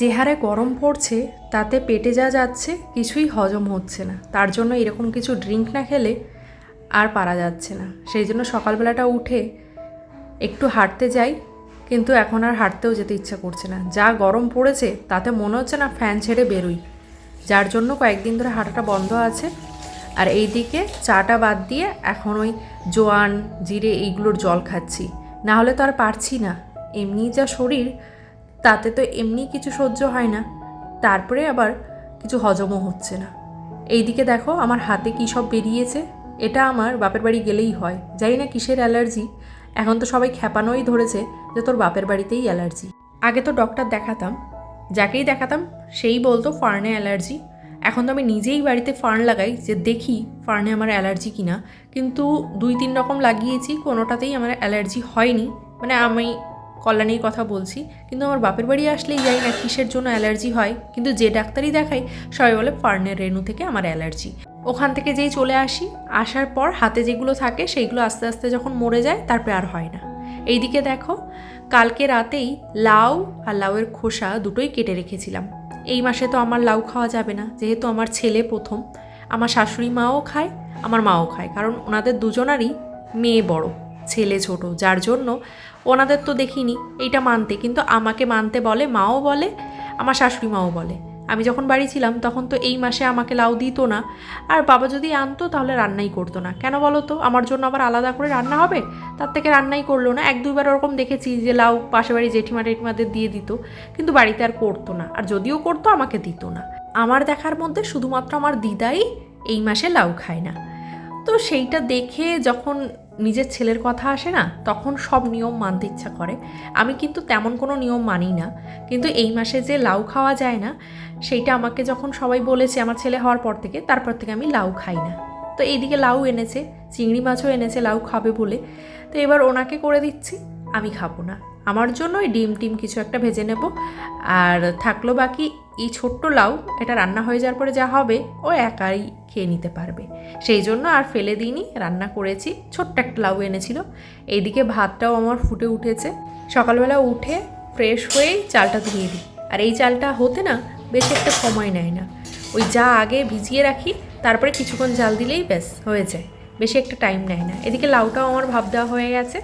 যে হারে গরম পড়ছে, তাতে পেটে যা যাচ্ছে, কিছুই হজম হচ্ছে না। তার জন্য এরকম কিছু ড্রিঙ্ক না খেলে আর পারা যাচ্ছে না। সেই জন্য সকালবেলাটা উঠে একটু হাঁটতে যাই, কিন্তু এখন আর হাঁটতেও যেতে ইচ্ছা করছে না। যা গরম পড়েছে, তাতে মনে হচ্ছে না ফ্যান ছেড়ে বেরোই। যার জন্য কয়েকদিন ধরে হাঁটাটা বন্ধ আছে। আর এই দিকে চাটা বাদ দিয়ে এখন ওই জোয়ান, জিরে এইগুলোর জল খাচ্ছি। না হলে তো আর পারছি না। এমনি যা শরীর তাতে তো এমনি কিছু সহ্য হয় না। তারপরে আবার কিছু হজমও হচ্ছে না। এইদিকে দেখো আমার হাতে কী সব বেরিয়েছে? এটা আমার বাপের বাড়ি গেলেই হয়। জানি না কিসের অ্যালার্জি। এখন তো সবাই খ্যাপানোই ধরেছে যে তোর বাপের বাড়িতেই অ্যালার্জি। আগে তো ডক্টর দেখাতাম। যাকেই দেখাতাম, সেই বলতো ফার্নে অ্যালার্জি। এখন তো আমি নিজেই বাড়িতে ফার্ন লাগাই যে দেখি ফার্নে আমার অ্যালার্জি কিনা। কিন্তু দুই তিন রকম লাগিয়েছি, কোনোটাতেই আমার অ্যালার্জি হয়নি। মানে আমি কল্যাণীর কথা বলছি, কিন্তু আমার বাপের বাড়ি আসলেই যাই না কিসের জন্য অ্যালার্জি হয়? কিন্তু যে ডাক্তারই দেখাই সবাই বলে ফার্নের রেণু থেকে আমার অ্যালার্জি। ওখান থেকে যেই চলে আসি, আসার পর হাতে যেগুলো থাকে, সেইগুলো আস্তে আস্তে যখন মরে যায়, তারপরে আর হয় না। এইদিকে দেখো, কালকে রাতেই লাউ আর লাউয়ের খোসা দুটোই কেটে রেখেছিলাম। এই মাসে তো আমার লাউ খাওয়া যাবে না, যেহেতু আমার ছেলে প্রথম। আমার শাশুড়ি মাও খায়, আমার মাও খায়, কারণ ওনাদের দুজনারই মেয়ে বড়। ছেলে ছোট, যার জন্য ওনাদের তো দেখিনি, এইটা মানতে। কিন্তু আমাকে মানতে বলে, মাও বলে, আমার শাশুড়ি মাও বলে। আমি যখন বাড়ি ছিলাম, তখন তো এই মাসে আমাকে লাউ দিত না। আর বাবা যদি আনতো, তাহলে রান্নাই করতো না। কেন বলো তো? আমার জন্য আবার আলাদা করে রান্না হবে? তার থেকে রান্নাই করল না। এক দুইবার ওরকম দেখেছি যে লাউ পাশে বাড়ি জেঠিমা টেঠিমাদের দিয়ে দিত। কিন্তু বাড়িতে আর করতো না। আর যদিও করতো, আমাকে দিত না। আমার দেখার মধ্যে শুধুমাত্র আমার দিদাই এই মাসে লাউ খায় না। তো সেইটা দেখে যখন নিজের ছেলের কথা আসে না, তখন সব নিয়ম মানতে ইচ্ছা করে। আমি কিন্তু তেমন কোনো নিয়ম মানি না। কিন্তু এই মাসে যে লাউ খাওয়া যায় না, সেইটা আমাকে যখন সবাই বলেছে আমার ছেলে হওয়ার পর থেকে, তারপর থেকে আমি লাউ খাই না। তো এইদিকে লাউ এনেছে, চিংড়ি মাছও এনেছে, লাউ খাবে বলে। তো এবার ওনাকে করে দিচ্ছি, আমি খাব না। আমার জন্য ওই ডিম টিম কিছু একটা ভেজে নেব। আর থাকল বাকি এই ছোট্ট লাউ এটা রান্না হয়ে যাওয়ার পরে যা হবে, ও একাই খেয়ে নিতে পারবে। সেই জন্য আর ফেলে দিইনি, রান্না করেছি, ছোট্ট একটা লাউ এনেছিল। এইদিকে ভাতটাও আমার ফুটে উঠেছে। সকালবেলা উঠে ফ্রেশ হয়েই চালটা ধুয়ে দিই। আর এই চালটা হতে না বেশি একটা সময় নেয় না। ওই যা আগে ভিজিয়ে রাখি, তারপরে কিছুক্ষণ জাল দিলেই ব্যাস, হয়ে যায়। বেশি একটা টাইম নেয় না। এদিকে লাউটাও আমার ভাব দেওয়া হয়ে গেছে।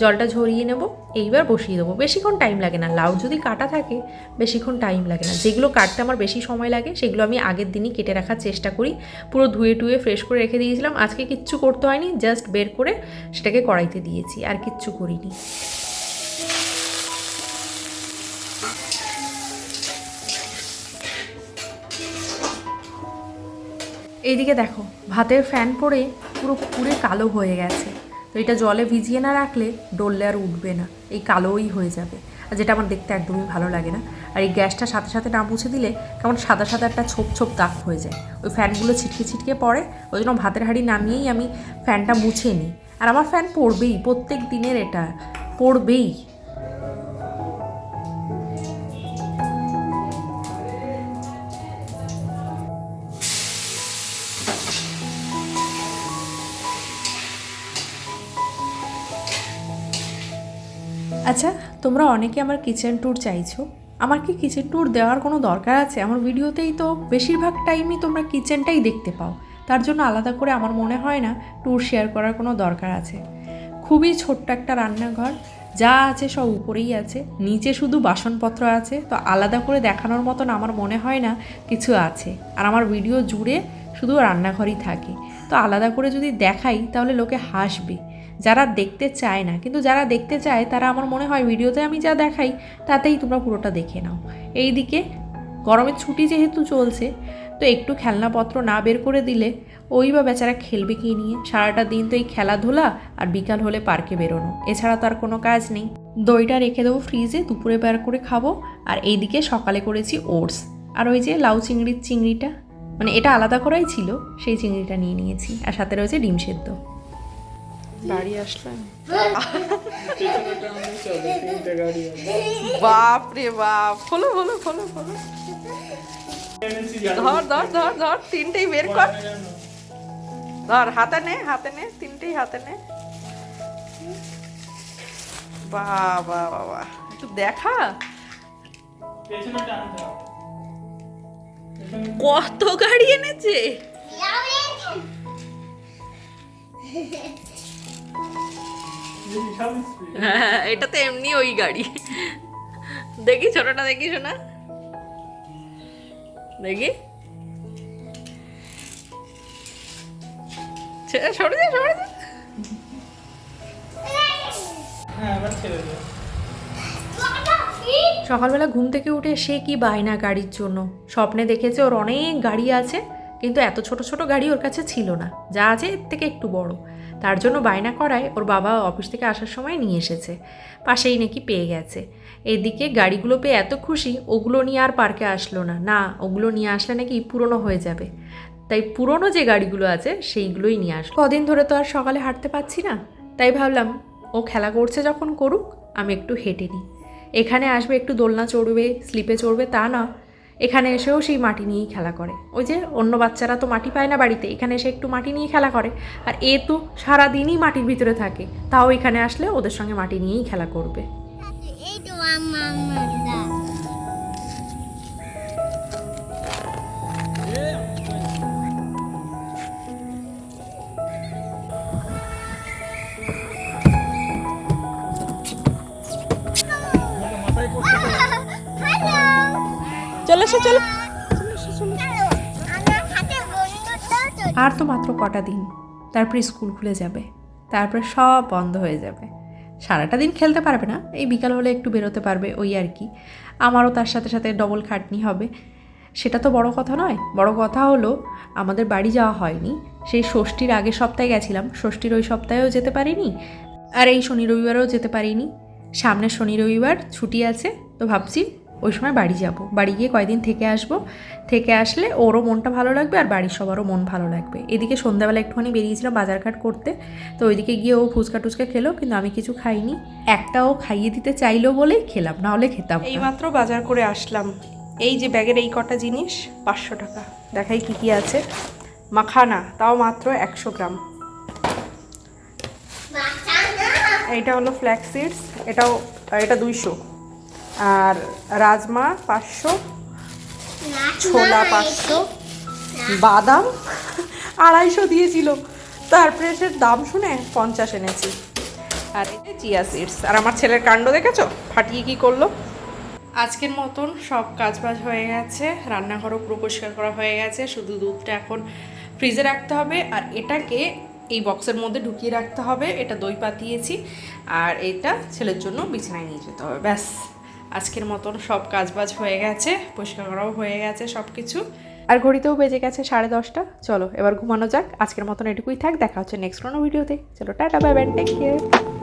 জলটা ঝরিয়ে নেব, এইবার বসিয়ে দেবো। বেশিক্ষণ টাইম লাগে না। লাউ যদি কাটা থাকে, বেশিক্ষণ টাইম লাগে না। যেগুলো কাটতে আমার বেশি সময় লাগে, সেগুলো আমি আগের দিনই কেটে রাখার চেষ্টা করি। পুরো ধুয়ে টুয়ে ফ্রেশ করে রেখে দিয়েছিলাম। আজকে কিচ্ছু করতে হয়নি জাস্ট বের করে সেটাকে কড়াইতে দিয়েছি, আর কিচ্ছু করিনি। এইদিকে দেখো, ভাতের ফ্যান পরে পুরো পুরে কালো হয়ে গেছে। তো এটা জলে ভিজিয়ে না রাখলে ডললে আর উঠবে না, এই কালোই হয়ে যাবে। আর যেটা আমার দেখতে একদমই ভালো লাগে না। আর এই গ্যাসটা সাথে সাথে না মুছে দিলে কেমন সাদা সাদা একটা ছোপ ছোপ দাগ হয়ে যায়। ওই ফ্যানগুলো ছিটকে ছিটকে পড়ে, ওই জন্য ভাতের হাঁড়ি নামিয়েই আমি ফ্যানটা মুছে নিই। আর আমার ফ্যান পড়বেই, প্রত্যেক দিনের এটা, পড়বেই। আচ্ছা তোমরা অনেকে আমার কিচেন ট্যুর চাইছো। আমার কি কিচেন ট্যুর দেওয়ার কোনো দরকার আছে? আমার ভিডিওতেই তো বেশিরভাগ টাইমই তোমরা কিচেনটাই দেখতে পাও। তার জন্য আলাদা করে আমার মনে হয় না ট্যুর শেয়ার করার কোনো দরকার আছে। খুবই ছোট্ট একটা রান্নাঘর, যা আছে সব উপরেই আছে, নিচে শুধু বাসনপত্র আছে, তো আলাদা করে দেখানোর মতন আমার মনে হয় না কিছু আছে। আর আমার ভিডিও জুড়ে শুধু রান্নাঘরই থাকে। তো আলাদা করে যদি দেখাই, তাহলে লোকে হাসবে। যারা দেখতে চায় না, কিন্তু যারা দেখতে চায়, তারা আমার মনে হয় ভিডিওতে আমি যা দেখাই, তাতেই তোমরা পুরোটা দেখে নাও। এইদিকে গরমের ছুটি যেহেতু চলছে, তো একটু খেলনাপত্র না বের করে দিলে ওই বা বেচারা খেলবে কি নিয়ে? সারাটা দিন তো এই খেলাধুলা আর বিকাল হলে পার্কে বেরোনো, এছাড়া তো আর কোনো কাজ নেই। দইটা রেখে দেবো ফ্রিজে, দুপুরে বের করে খাব, আর এইদিকে সকালে করেছি ওটস। আর ওই যে লাউ চিংড়ির চিংড়িটা মানে এটা আলাদা করাই ছিল, সেই চিংড়িটা নিয়ে নিয়েছি, আর সাথে রয়েছে ডিম সেদ্ধ। বাড়ি আসলাম বাপ রে বাপ। খোলো খোলো খোলো খোলো ধর ধর ধর ধর তিনটেই বের কর। ধর হাতে নে হাতে নে তিনটেই হাতে নে। বাবা বাবা। একটু দেখা। কত গাড়ি এনেছে? হ্যাঁ এটা তো এমনি ওই গাড়ি। দেখি ছোটটা, দেখি শোনা দেখি। সকালবেলা ঘুম থেকে উঠে সে কি বায়না গাড়ির জন্য? স্বপ্নে দেখেছে ওর অনেক গাড়ি আছে, কিন্তু এত ছোট ছোট গাড়ি ওর কাছে ছিল না। যা আছে এর থেকে একটু বড়। তার জন্য বায়না করায় ওর বাবা অফিস থেকে আসার সময় নিয়ে এসেছে। পাশেই নাকি পেয়ে গেছে। এদিকে গাড়িগুলো পেয়ে এত খুশি, ওগুলো নিয়ে আর পার্কে আসলো না। না, ওগুলো নিয়ে আসলে নাকি পুরনো হয়ে যাবে। তাই পুরনো যে গাড়িগুলো আছে, সেইগুলোই নিয়ে আসব কদিন ধরে তো আর সকালে হাঁটতে পারছি না। তাই ভাবলাম, ও খেলা করছে যখন করুক, আমি একটু হেঁটে নিই। এখানে আসবে একটু দোলনা চড়বে, স্লিপে চড়বে তা না। এখানে এসেও সেই মাটি নিয়েই খেলা করে। ওই যে অন্য বাচ্চারা তো মাটি পায় না বাড়িতে, এখানে এসে একটু মাটি নিয়ে খেলা করে। আর এ তো সারাদিনই মাটির ভিতরে থাকে, তাও এখানে আসলে ওদের সঙ্গে মাটি নিয়েই খেলা করবে। এই তো এসো, চলে। আর তো মাত্র কটা দিন। তারপরে স্কুল খুলে যাবে। তারপরে সব বন্ধ হয়ে যাবে। সারাটা দিন খেলতে পারবে না। এই বিকাল হলে একটু বেরোতে পারবে ওই আর কি। আমারও তার সাথে সাথে ডবল খাটনি হবে। সেটা তো বড় কথা নয়। বড় কথা হলো, আমাদের বাড়ি যাওয়া হয়নি। সেই ষষ্ঠীর আগের সপ্তাহে গেছিলাম। ষষ্ঠীর ওই সপ্তাহেও যেতে পারিনি। আর এই শনি রবিবারেও যেতে পারিনি। সামনের শনি রবিবার, ছুটি আছে। তো ভাবছি ওই সময় বাড়ি যাব। বাড়ি গিয়ে কয়দিন থেকে আসব? থেকে আসলে ওরও মনটা ভালো লাগবে আর বাড়ির সবারও মন ভালো লাগবে। এদিকে সন্ধ্যাবেলা একটুখানি বেরিয়েছিলাম বাজারঘাট করতে। তো ওইদিকে গিয়ে ও ফুচকা টুচকা খেলো কিন্তু আমি কিছু খাইনি। একটাও খাইয়ে দিতে চাইলো বলেই খেলাম না হলে খেতাম এইমাত্র বাজার করে আসলাম। এই যে ব্যাগের এই কটা জিনিস পাঁচশো টাকা। দেখাই কি কি আছে। মাখানা তাও মাত্র একশো গ্রাম। এইটা হলো ফ্ল্যাক্স সিডস এটাও এটা দুইশো। আর রাজমা পাঁচশো, ছোলা পাঁচশো, বাদাম আড়াইশো দিয়েছিল। তারপরে সে দাম শুনে পঞ্চাশ এনেছি। আর এই চিয়া সিডস। আর আমার ছেলের কাণ্ড দেখেছ? ফাটিয়ে কি করল? আজকের মতন সব কাজ কাজবাজ হয়ে গেছে। রান্নাঘরও পুরো পরিষ্কার করা হয়ে গেছে। শুধু দুধটা এখন ফ্রিজে রাখতে হবে। আর এটাকে এই বক্সের মধ্যে ঢুকিয়ে রাখতে হবে। এটা দই পাতিয়েছি। আর এটা ছেলের জন্য বিছানায় নিয়ে যেতে হবে। ব্যাস। আজকের মতন সব কাজবাজ হয়ে গেছে, পরিষ্কার করাও হয়ে গেছে সব কিছু আর ঘড়িতেও বেজে গেছে সাড়ে দশটা। চলো, এবার ঘুমানো যাক। আজকের মতন এটুকুই থাক, দেখা হচ্ছে নেক্সট কোনো ভিডিওতে। চলো, tata bye bye take care